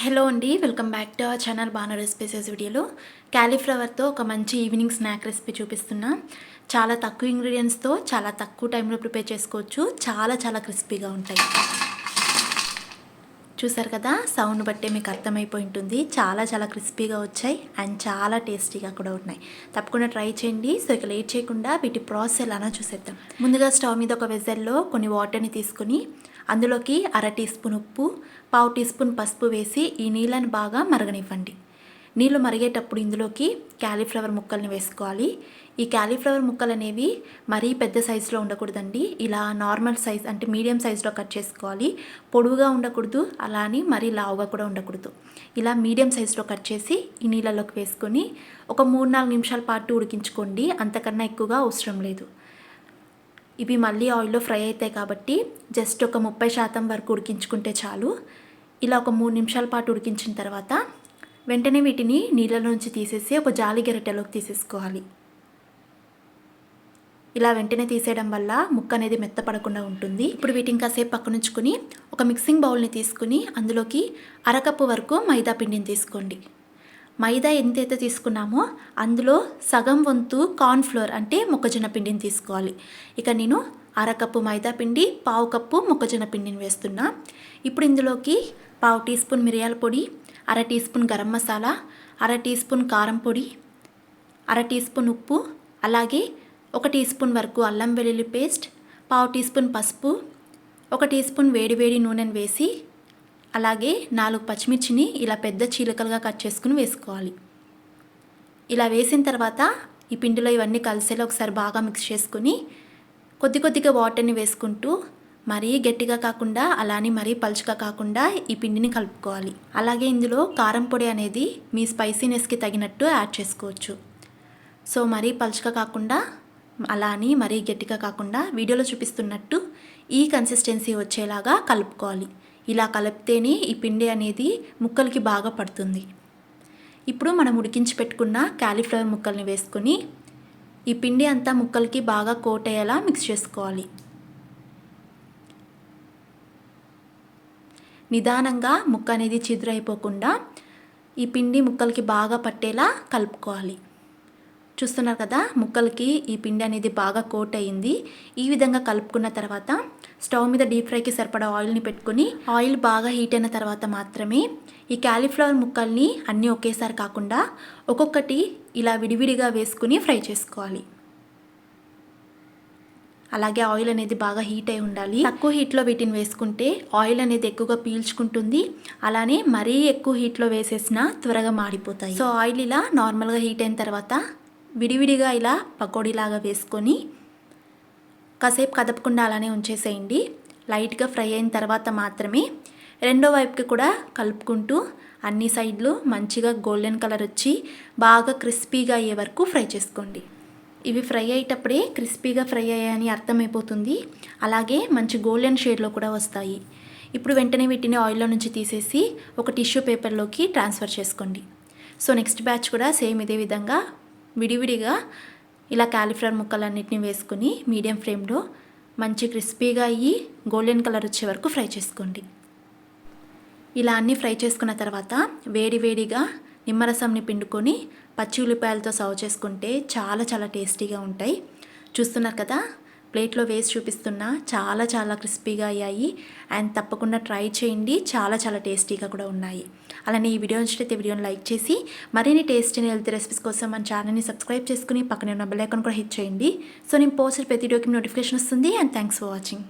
Hello అండి welcome back to our channel బాగా recipes వీడియోలో. క్యాలీఫ్లవర్తో ఒక మంచి ఈవినింగ్ స్నాక్ రెసిపీ చూపిస్తున్నా. చాలా తక్కువ ఇంగ్రీడియంట్స్తో చాలా తక్కువ టైంలో ప్రిపేర్ చేసుకోవచ్చు. చాలా చాలా క్రిస్పీగా ఉంటాయి. చూసారు కదా సౌండ్ బట్టే మీకు అర్థమైపోయి ఉంటుంది. చాలా చాలా క్రిస్పీగా వచ్చాయి అండ్ చాలా టేస్టీగా కూడా ఉన్నాయి. తప్పకుండా ట్రై చేయండి. సో ఇక లేట్ చేయకుండా వీటి ప్రాసెస్ ఎలానో చూసేద్దాం. ముందుగా స్టవ్ మీద ఒక వెజల్లో కొన్ని వాటర్ని తీసుకుని అందులోకి అర టీ స్పూన్ ఉప్పు పావు టీ స్పూన్ పసుపు వేసి ఈ నీళ్ళని బాగా మరగనివ్వండి. నీళ్ళు మరిగేటప్పుడు ఇందులోకి క్యాలీఫ్లవర్ ముక్కల్ని వేసుకోవాలి. ఈ క్యాలీఫ్లవర్ ముక్కలు అనేవి మరీ పెద్ద సైజులో ఉండకూడదండి. ఇలా నార్మల్ సైజ్ అంటే మీడియం సైజులో కట్ చేసుకోవాలి. పొడువుగా ఉండకూడదు అలా అని మరీ లావుగా కూడా ఉండకూడదు. ఇలా మీడియం సైజులో కట్ చేసి ఈ నీళ్ళలోకి వేసుకొని ఒక మూడు నాలుగు నిమిషాల పాటు ఉడికించుకోండి. అంతకన్నా ఎక్కువగా అవసరం లేదు. ఇవి మళ్ళీ ఆయిల్లో ఫ్రై అవుతాయి కాబట్టి జస్ట్ ఒక ముప్పై శాతం వరకు ఉడికించుకుంటే చాలు. ఇలా ఒక మూడు నిమిషాల పాటు ఉడికించిన తర్వాత వెంటనే వీటిని నీళ్ళలోంచి తీసేసి ఒక జాలి గెరటెలోకి తీసేసుకోవాలి. ఇలా వెంటనే తీసేయడం వల్ల ముక్క అనేది మెత్తపడకుండా ఉంటుంది. ఇప్పుడు వీటిని కాసేపు పక్కనుంచుకొని ఒక మిక్సింగ్ బౌల్ని తీసుకుని అందులోకి అరకప్పు వరకు మైదా పిండిని తీసుకోండి. మైదా ఎంతైతే తీసుకున్నామో అందులో సగం వంతు కార్న్ఫ్లోర్ అంటే మొక్కజొన్న పిండిని తీసుకోవాలి. ఇక నేను అరకప్పు మైదా పిండి పావు కప్పు మొక్కజొన్న పిండిని వేస్తున్నా. ఇప్పుడు ఇందులోకి పావు టీ స్పూన్ మిరియాల పొడి అర టీ స్పూన్ గరం మసాలా అర టీ స్పూన్ కారం పొడి అర టీ స్పూన్ ఉప్పు అలాగే ఒక టీ స్పూన్ వరకు అల్లం వెల్లుల్లి పేస్ట్ పావు టీ స్పూన్ పసుపు ఒక టీ స్పూన్ వేడి వేడి నూనెను వేసి అలాగే నాలుగు పచ్చిమిర్చిని ఇలా పెద్ద చీలకలుగా కట్ చేసుకుని వేసుకోవాలి. ఇలా వేసిన తర్వాత ఈ పిండిలో ఇవన్నీ కలిసేలా ఒకసారి బాగా మిక్స్ చేసుకుని కొద్ది కొద్దిగా వాటర్ని వేసుకుంటూ మరీ గట్టిగా కాకుండా అలానే మరీ పలుచగా కాకుండా ఈ పిండిని కలుపుకోవాలి. అలాగే ఇందులో కారం పొడి అనేది మీ స్పైసీనెస్కి తగినట్టు యాడ్ చేసుకోవచ్చు. సో మరీ పలుచగా కాకుండా అలా అని మరీ గట్టిగా కాకుండా వీడియోలో చూపిస్తున్నట్టు ఈ కన్సిస్టెన్సీ వచ్చేలాగా కలుపుకోవాలి. ఇలా కలిపితేనే ఈ పిండి అనేది ముక్కలకి బాగా పడుతుంది. ఇప్పుడు మనం ఉడికించి పెట్టుకున్న క్యాలీఫ్లవర్ ముక్కల్ని వేసుకొని ఈ పిండి అంతా ముక్కలకి బాగా కోట్ అయ్యేలా మిక్స్ చేసుకోవాలి. నిదానంగా ముక్క అనేది చిదురైపోకుండా ఈ పిండి ముక్కలకి బాగా పట్టేలా కలుపుకోవాలి. చూస్తున్నారు కదా ముక్కలకి ఈ పిండి అనేది బాగా కోట్ అయింది ఈ విధంగా కలుపుకున్న తర్వాత స్టవ్ మీద డీప్ ఫ్రైకి సరిపడా ఆయిల్ని పెట్టుకుని ఆయిల్ బాగా హీట్ అయిన తర్వాత మాత్రమే ఈ క్యాలీఫ్లవర్ ముక్కల్ని అన్నీ ఒకేసారి కాకుండా ఒక్కొక్కటి ఇలా విడివిడిగా వేసుకుని ఫ్రై చేసుకోవాలి. అలాగే ఆయిల్ అనేది బాగా హీట్ అయి ఉండాలి. తక్కువ హీట్లో వీటిని వేసుకుంటే ఆయిల్ అనేది ఎక్కువగా పీల్చుకుంటుంది. అలానే మరీ ఎక్కువ హీట్లో వేసేసిన త్వరగా మాడిపోతాయి. సో ఆయిల్ ఇలా నార్మల్గా హీట్ అయిన తర్వాత విడివిడిగా ఇలా పకోడీలాగా వేసుకొని కాసేపు కదపకుండా అలానే ఉంచేసేయండి. లైట్గా ఫ్రై అయిన తర్వాత మాత్రమే రెండో వైపుకి కూడా కలుపుకుంటూ అన్ని సైడ్లు మంచిగా గోల్డెన్ కలర్ వచ్చి బాగా క్రిస్పీగా అయ్యే వరకు ఫ్రై చేసుకోండి. ఇవి ఫ్రై అయ్యేటప్పుడే క్రిస్పీగా ఫ్రై అయ్యాయని అర్థమైపోతుంది. అలాగే మంచి గోల్డెన్ షేడ్లో కూడా వస్తాయి. ఇప్పుడు వెంటనే వీటిని ఆయిల్లో నుంచి తీసేసి ఒక టిష్యూ పేపర్లోకి ట్రాన్స్ఫర్ చేసుకోండి. సో నెక్స్ట్ బ్యాచ్ కూడా సేమ్ ఇదే విధంగా విడివిడిగా ఇలా క్యాలిఫ్లవర్ ముక్కలన్నిటిని వేసుకుని మీడియం ఫ్లేమ్లో మంచి క్రిస్పీగా అయ్యి గోల్డెన్ కలర్ వచ్చే వరకు ఫ్రై చేసుకోండి. ఇలా అన్నీ ఫ్రై చేసుకున్న తర్వాత వేడి వేడిగా నిమ్మరసంని పిండుకొని పచ్చి ఉల్లిపాయలతో సర్వ్ చేసుకుంటే చాలా చాలా టేస్టీగా ఉంటాయి. చూస్తున్నారు కదా ప్లేట్లో వేసి చూపిస్తున్నా. చాలా చాలా క్రిస్పీగా అయ్యాయి. అండ్ తప్పకుండా ట్రై చేయండి. చాలా చాలా టేస్టీగా కూడా ఉన్నాయి. అలానే ఈ వీడియో నచ్చితే వీడియోని లైక్ చేసి మరిన్ని టేస్టీ హెల్తీ రెసిపీస్ కోసం మన ఛానల్ని సబ్స్క్రైబ్ చేసుకుని పక్కనే ఉన్న బెల్ ఐకాన్ కూడా హిట్ చేయండి. సో నేను పోస్ట్ ప్రతి వీడియోకి నోటిఫికేషన్ వస్తుంది. And thanks for watching.